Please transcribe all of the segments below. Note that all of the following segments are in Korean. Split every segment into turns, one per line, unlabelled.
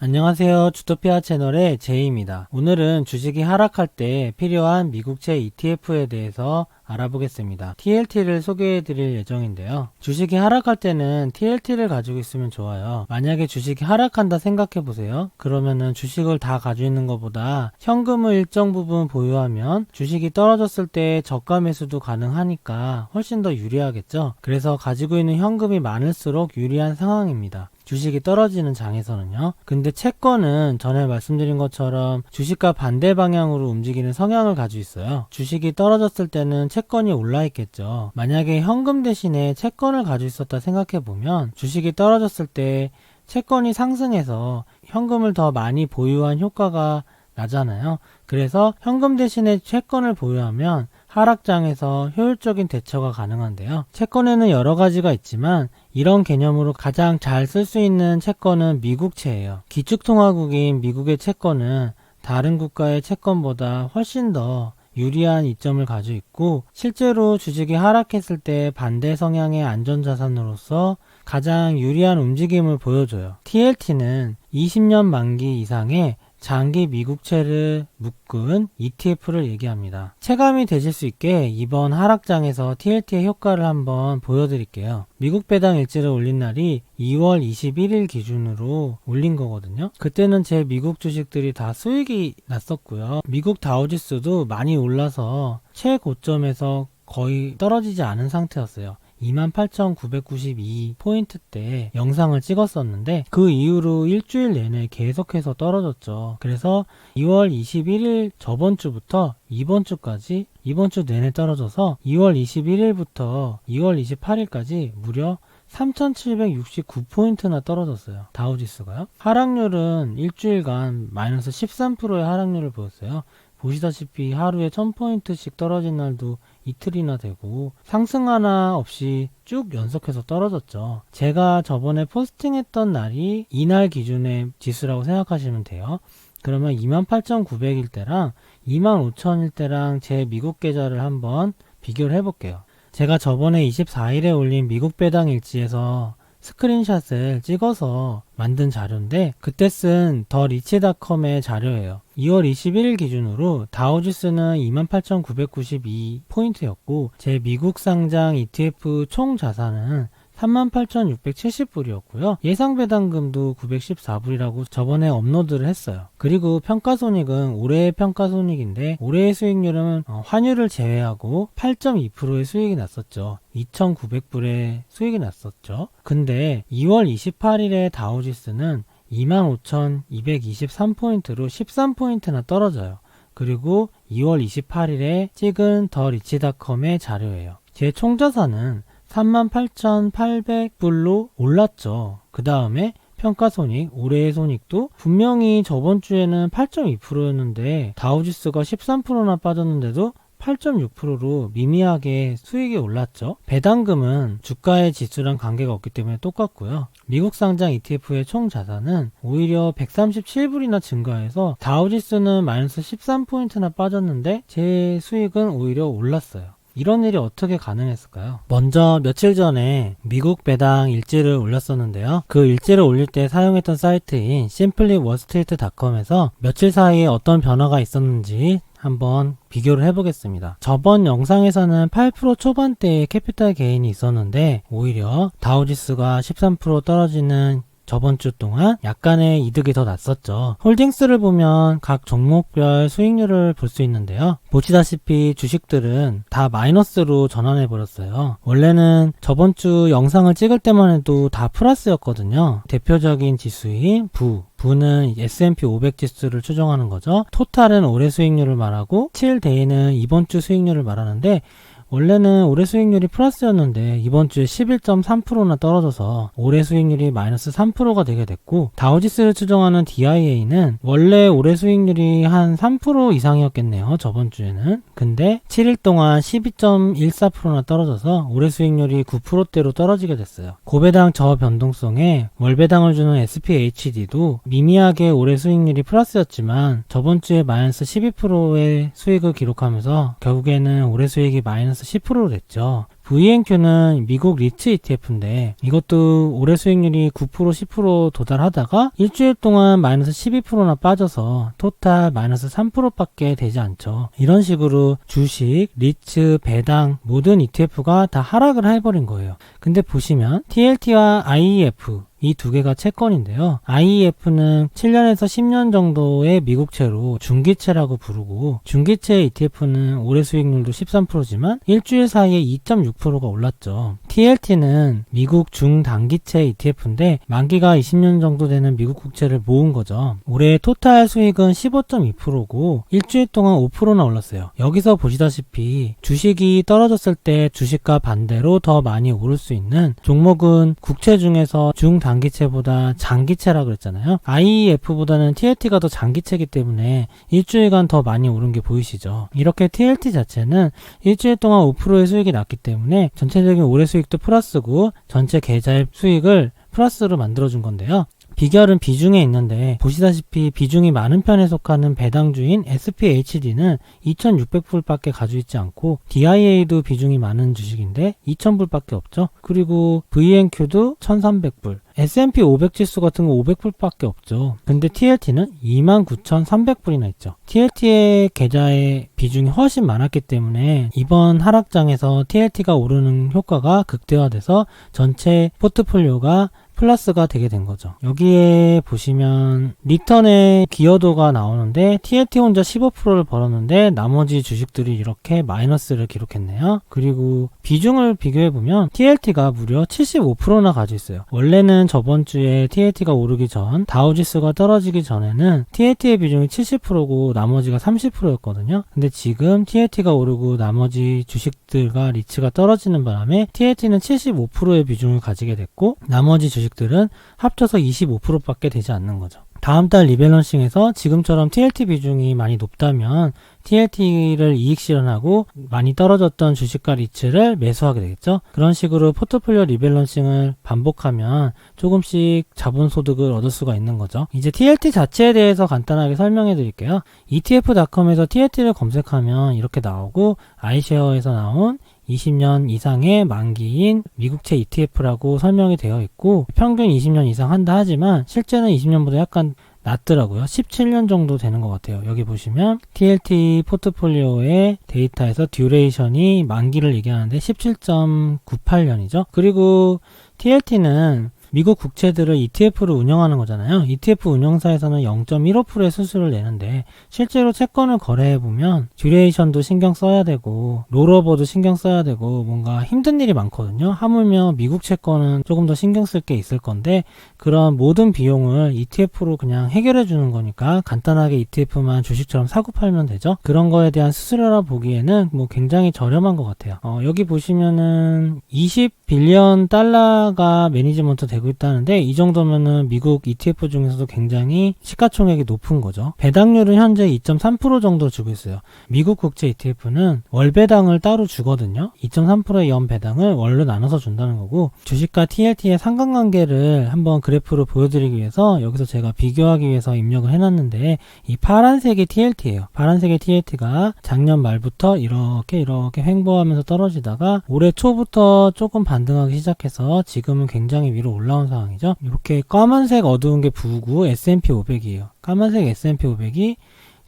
안녕하세요. 주토피아 채널의 제이입니다. 오늘은 주식이 하락할 때 필요한 미국채 ETF에 대해서 알아보겠습니다. TLT를 소개해 드릴 예정인데요. 주식이 하락할 때는 TLT를 가지고 있으면 좋아요. 만약에 주식이 하락한다 생각해 보세요. 그러면은 주식을 다 가지고 있는 것보다 현금을 일정 부분 보유하면 주식이 떨어졌을 때 저가 매수도 가능하니까 훨씬 더 유리하겠죠. 그래서 가지고 있는 현금이 많을수록 유리한 상황입니다. 주식이 떨어지는 장에서는요. 근데 채권은 전에 말씀드린 것처럼 주식과 반대 방향으로 움직이는 성향을 가지고 있어요. 주식이 떨어졌을 때는 채권이 올라 있겠죠. 만약에 현금 대신에 채권을 가지고 있었다 생각해 보면 주식이 떨어졌을 때 채권이 상승해서 현금을 더 많이 보유한 효과가 나잖아요. 그래서 현금 대신에 채권을 보유하면 하락장에서 효율적인 대처가 가능한데요. 채권에는 여러 가지가 있지만 이런 개념으로 가장 잘 쓸 수 있는 채권은 미국채예요. 기축통화국인 미국의 채권은 다른 국가의 채권보다 훨씬 더 유리한 이점을 가지고 있고 실제로 주식이 하락했을 때 반대 성향의 안전자산으로서 가장 유리한 움직임을 보여줘요. TLT는 20년 만기 이상의 장기 미국채를 묶은 ETF를 얘기합니다. 체감이 되실 수 있게 이번 하락장에서 TLT의 효과를 한번 보여드릴게요. 미국 배당 일지를 올린 날이 2월 21일 기준으로 올린 거거든요. 그때는 제 미국 주식들이 다 수익이 났었고요. 미국 다우지수도 많이 올라서 최고점에서 거의 떨어지지 않은 상태였어요. 28,992포인트 때 영상을 찍었었는데 그 이후로 일주일 내내 계속해서 떨어졌죠. 그래서 2월 21일 저번 주부터 이번 주까지 이번 주 내내 떨어져서 2월 21일부터 2월 28일까지 무려 3,769포인트나 떨어졌어요. 다우지수가요. 하락률은 일주일간 마이너스 13%의 하락률을 보였어요. 보시다시피 하루에 1000포인트씩 떨어진 날도 이틀이나 되고 상승 하나 없이 쭉 연속해서 떨어졌죠. 제가 저번에 포스팅했던 날이 이날 기준의 지수라고 생각하시면 돼요. 그러면 28,900일 때랑 25,000일 때랑 제 미국 계좌를 한번 비교를 해볼게요. 제가 저번에 24일에 올린 미국 배당 일지에서 스크린샷을 찍어서 만든 자료인데 그때 쓴 더 리치닷컴의 자료예요. 2월 21일 기준으로 다우지수는 28,992포인트였고 제 미국 상장 ETF 총 자산은 38,670불이었고요. 예상 배당금도 914불이라고 저번에 업로드를 했어요. 그리고 평가손익은 올해의 평가손익인데 올해의 수익률은 어, 환율을 제외하고 8.2%의 수익이 났었죠. 2,900불의 수익이 났었죠. 근데 2월 28일에 다우지수는 25,223포인트로 13포인트나 떨어져요. 그리고 2월 28일에 찍은 더 리치닷컴의 자료예요. 제 총자산은 38,800불로 올랐죠. 그 다음에 평가손익, 올해의 손익도 분명히 저번 주에는 8.2%였는데 다우지수가 13%나 빠졌는데도 8.6%로 미미하게 수익이 올랐죠. 배당금은 주가의 지수랑 관계가 없기 때문에 똑같고요. 미국 상장 ETF의 총 자산은 오히려 137불이나 증가해서 다우지수는 마이너스 13포인트나 빠졌는데 제 수익은 오히려 올랐어요. 이런 일이 어떻게 가능했을까요? 먼저 며칠 전에 미국 배당 일지를 올렸었는데요. 그 일지를 올릴 때 사용했던 사이트인 simplyworstreet.com에서 며칠 사이에 어떤 변화가 있었는지 한번 비교를 해보겠습니다. 저번 영상에서는 8% 초반대의 캐피탈 게인이 있었는데 오히려 다우지수가 13% 떨어지는 저번 주 동안 약간의 이득이 더 났었죠. 홀딩스를 보면 각 종목별 수익률을 볼 수 있는데요. 보시다시피 주식들은 다 마이너스로 전환해 버렸어요. 원래는 저번 주 영상을 찍을 때만 해도 다 플러스였거든요. 대표적인 지수인 부, 부는 S&P 500 지수를 추정하는 거죠. 토탈은 올해 수익률을 말하고 7데이는 이번 주 수익률을 말하는데 원래는 올해 수익률이 플러스였는데 이번 주에 11.3%나 떨어져서 올해 수익률이 마이너스 3%가 되게 됐고 다우지스를 추정하는 DIA는 원래 올해 수익률이 한 3% 이상이었겠네요. 저번 주에는. 근데 7일 동안 12.14%나 떨어져서 올해 수익률이 9%대로 떨어지게 됐어요. 고배당 저 변동성에 월배당을 주는 SPHD도 미미하게 올해 수익률이 플러스였지만 저번 주에 마이너스 12%의 수익을 기록하면서 결국에는 올해 수익이 마이너스 10% 됐죠. VNQ는 미국 리츠 ETF인데 이것도 올해 수익률이 9% 10% 도달하다가 일주일 동안 마이너스 12%나 빠져서 토탈 마이너스 3%밖에 되지 않죠. 이런 식으로 주식, 리츠, 배당 모든 ETF가 다 하락을 해버린 거예요. 근데 보시면 TLT와 IEF 이 두 개가 채권인데요. IEF는 7년에서 10년 정도의 미국채로 중기채라고 부르고 중기채 ETF는 올해 수익률도 13%지만 일주일 사이에 2.6%가 올랐죠. TLT는 미국 중단기채 ETF인데 만기가 20년 정도 되는 미국 국채를 모은 거죠. 올해 토탈 수익은 15.2%고 일주일 동안 5%나 올랐어요. 여기서 보시다시피 주식이 떨어졌을 때 주식과 반대로 더 많이 오를 수 있는 종목은 국채 중에서 중단기채 보다 장기채라 그랬잖아요. IEF보다는 TLT가 더 장기채이기 때문에 일주일간 더 많이 오른 게 보이시죠. 이렇게 TLT 자체는 일주일 동안 5%의 수익이 났기 때문에 전체적인 올해 수익도 플러스고 전체 계좌의 수익을 플러스로 만들어준 건데요. 비결은 비중에 있는데 보시다시피 비중이 많은 편에 속하는 배당주인 SPHD는 2600불밖에 가지고 있지 않고 DIA도 비중이 많은 주식인데 2000불밖에 없죠. 그리고 VNQ도 1300불 S&P 500 지수 같은 거 500불밖에 없죠. 근데 TLT는 29,300불이나 있죠. TLT의 계좌의 비중이 훨씬 많았기 때문에 이번 하락장에서 TLT가 오르는 효과가 극대화돼서 전체 포트폴리오가 플러스가 되게 된 거죠. 여기에 보시면 리턴의 기여도가 나오는데 TLT 혼자 15%를 벌었는데 나머지 주식들이 이렇게 마이너스를 기록했네요. 그리고 비중을 비교해 보면 TLT가 무려 75%나 가지고 있어요. 원래는 저번 주에 TLT가 오르기 전 다우지수가 떨어지기 전에는 TLT의 비중이 70%고 나머지가 30%였거든요. 근데 지금 TLT가 오르고 나머지 주식들과 리츠가 떨어지는 바람에 TLT는 75%의 비중을 가지게 됐고 나머지 주식 주식들은 합쳐서 25%밖에 되지 않는 거죠. 다음 달 리밸런싱에서 지금처럼 TLT 비중이 많이 높다면 TLT를 이익 실현하고 많이 떨어졌던 주식과 리츠를 매수하게 되겠죠. 그런 식으로 포트폴리오 리밸런싱을 반복하면 조금씩 자본 소득을 얻을 수가 있는 거죠. 이제 TLT 자체에 대해서 간단하게 설명해 드릴게요. etf.com에서 TLT를 검색하면 이렇게 나오고 아이쉐어에서 나온 20년 이상의 만기인 미국채 ETF라고 설명이 되어 있고 평균 20년 이상 한다 하지만 실제는 20년보다 약간 낮더라고요. 17년 정도 되는 것 같아요. 여기 보시면 TLT 포트폴리오의 데이터에서 듀레이션이 만기를 얘기하는데 17.98년이죠. 그리고 TLT는 미국 국채들을 ETF로 운영하는 거잖아요. ETF 운영사에서는 0.15%의 수수료를 내는데 실제로 채권을 거래해 보면 듀레이션도 신경 써야 되고 롤오버도 신경 써야 되고 뭔가 힘든 일이 많거든요. 하물며 미국 채권은 조금 더 신경 쓸 게 있을 건데 그런 모든 비용을 ETF로 그냥 해결해 주는 거니까 간단하게 ETF만 주식처럼 사고 팔면 되죠. 그런 거에 대한 수수료라 보기에는 뭐 굉장히 저렴한 것 같아요. 어, 여기 보시면은 20 빌리언 달러가 매니지먼트 되고 있다는데 이 정도면은 미국 ETF 중에서도 굉장히 시가총액이 높은 거죠. 배당률은 현재 2.3% 정도 주고 있어요. 미국 국제 ETF는 월 배당을 따로 주거든요. 2.3%의 연 배당을 월로 나눠서 준다는 거고 주식과 TLT의 상관관계를 한번 그래프로 보여드리기 위해서 여기서 제가 비교하기 위해서 입력을 해놨는데 이 파란색이 TLT예요. 파란색의 TLT가 작년 말부터 이렇게 이렇게 횡보하면서 떨어지다가 올해 초부터 조금 반등하기 시작해서 지금은 굉장히 위로 올라 온 상황이죠. 이렇게 까만색 어두운 게 부구 S&P 500이에요. 까만색 S&P 500이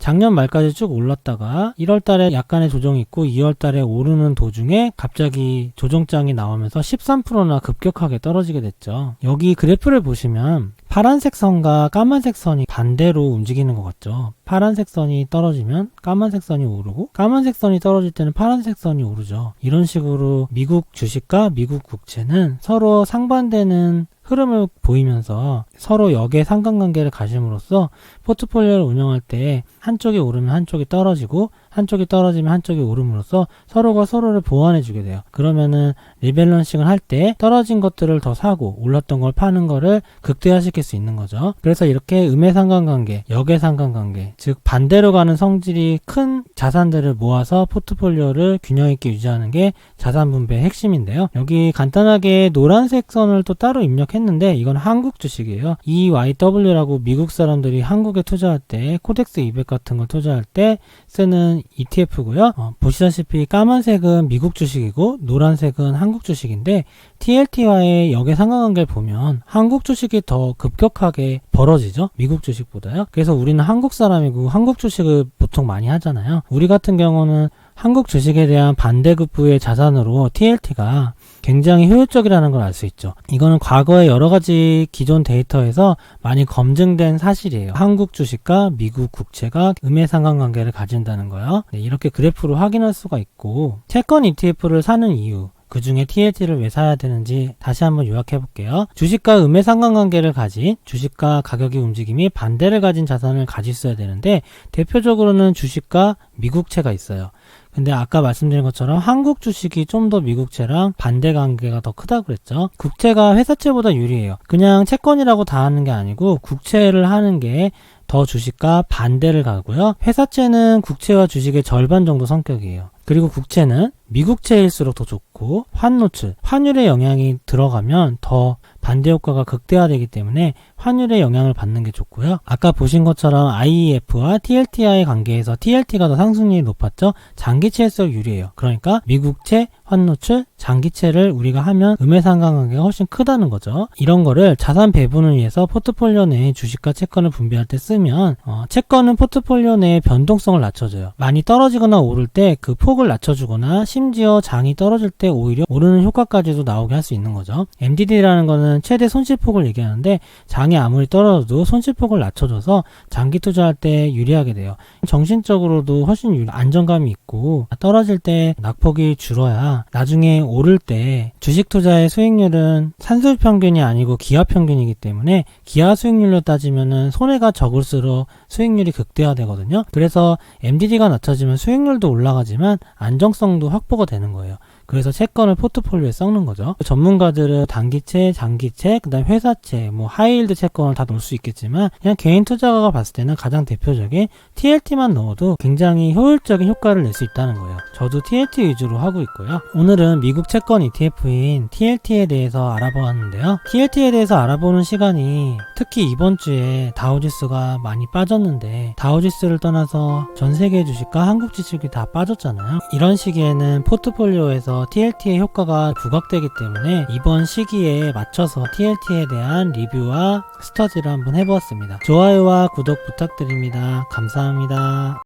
작년 말까지 쭉 올랐다가 1월 달에 약간의 조정이 있고 2월 달에 오르는 도중에 갑자기 조정장이 나오면서 13%나 급격하게 떨어지게 됐죠. 여기 그래프를 보시면 파란색 선과 까만색 선이 반대로 움직이는 것 같죠. 파란색 선이 떨어지면 까만색 선이 오르고 까만색 선이 떨어질 때는 파란색 선이 오르죠. 이런 식으로 미국 주식과 미국 국채는 서로 상반되는 흐름을 보이면서 서로 역의 상관관계를 가짐으로써 포트폴리오를 운영할 때 한쪽이 오르면 한쪽이 떨어지고 한쪽이 떨어지면 한쪽이 오름으로써 서로가 서로를 보완해 주게 돼요. 그러면은 리밸런싱을 할 때 떨어진 것들을 더 사고 올랐던 걸 파는 거를 극대화시킬 수 있는 거죠. 그래서 이렇게 음의 상관관계, 역의 상관관계, 즉 반대로 가는 성질이 큰 자산들을 모아서 포트폴리오를 균형 있게 유지하는 게 자산 분배의 핵심인데요. 여기 간단하게 노란색 선을 또 따로 입력했는데 이건 한국 주식이에요. EYW라고 미국 사람들이 한국에 투자할 때 코덱스 200 같은 걸 투자할 때 쓰는 있는 ETF고요. 어, 보시다시피 까만색은 미국 주식이고 노란색은 한국 주식인데 TLT와의 역의 상관관계를 보면 한국 주식이 더 급격하게 벌어지죠. 미국 주식보다요. 그래서 우리는 한국 사람이고 한국 주식을 보통 많이 하잖아요. 우리 같은 경우는 한국 주식에 대한 반대급부의 자산으로 TLT가 굉장히 효율적이라는 걸 알 수 있죠. 이거는 과거의 여러 가지 기존 데이터에서 많이 검증된 사실이에요. 한국 주식과 미국 국채가 음의 상관관계를 가진다는 거요. 네, 이렇게 그래프로 확인할 수가 있고 채권 ETF를 사는 이유 그 중에 TLT를 왜 사야 되는지 다시 한번 요약해 볼게요. 주식과 음의 상관관계를 가진 주식과 가격의 움직임이 반대를 가진 자산을 가질 써야 되는데 대표적으로는 주식과 미국채가 있어요. 근데 아까 말씀드린 것처럼 한국 주식이 좀 더 미국채랑 반대 관계가 더 크다고 그랬죠. 국채가 회사채보다 유리해요. 그냥 채권이라고 다 하는 게 아니고 국채를 하는 게 더 주식과 반대를 가고요. 회사채는 국채와 주식의 절반 정도 성격이에요. 그리고 국채는 미국채일수록 더 좋고 환노출, 환율의 영향이 들어가면 더 반대 효과가 극대화되기 때문에 환율의 영향을 받는 게 좋고요. 아까 보신 것처럼 IEF와 TLT와의 관계에서 TLT가 더 상승률이 높았죠. 장기채일수록 유리해요. 그러니까 미국채, 환노출, 장기채를 우리가 하면 음의 상관관계가 훨씬 크다는 거죠. 이런 거를 자산 배분을 위해서 포트폴리오 내에 주식과 채권을 분배할 때 쓰면 어, 채권은 포트폴리오 내의 변동성을 낮춰줘요. 많이 떨어지거나 오를 때 그 폭을 낮춰주거나 심지어 장이 떨어질 때 오히려 오르는 효과까지도 나오게 할 수 있는 거죠. MDD라는 거는 최대 손실폭을 얘기하는데 장이 아무리 떨어져도 손실폭을 낮춰줘서 장기 투자할 때 유리하게 돼요. 정신적으로도 훨씬 안정감이 있고 떨어질 때 낙폭이 줄어야 나중에 오를 때 주식 투자의 수익률은 산술 평균이 아니고 기하 평균이기 때문에 기하 수익률로 따지면은 손해가 적을수록 수익률이 극대화되거든요. 그래서 MDD가 낮춰지면 수익률도 올라가지만 안정성도 확보가 되는 거예요. 그래서 채권을 포트폴리오에 섞는 거죠. 전문가들은 단기채, 장기채, 그다음 회사채, 뭐 하이힐드 채권을 다 넣을 수 있겠지만 그냥 개인 투자가가 봤을 때는 가장 대표적인 TLT만 넣어도 굉장히 효율적인 효과를 낼 수 있다는 거예요. 저도 TLT 위주로 하고 있고요. 오늘은 미국 채권 ETF인 TLT에 대해서 알아보았는데요. TLT에 대해서 알아보는 시간이 특히 이번 주에 다우지수가 많이 빠졌는데 다우지수를 떠나서 전 세계 주식과 한국 주식이 다 빠졌잖아요. 이런 시기에는 포트폴리오에 서 TLT의 효과가 부각되기 때문에 이번 시기에 맞춰서 TLT에 대한 리뷰와 스터디를 한번 해보았습니다. 좋아요와 구독 부탁드립니다. 감사합니다.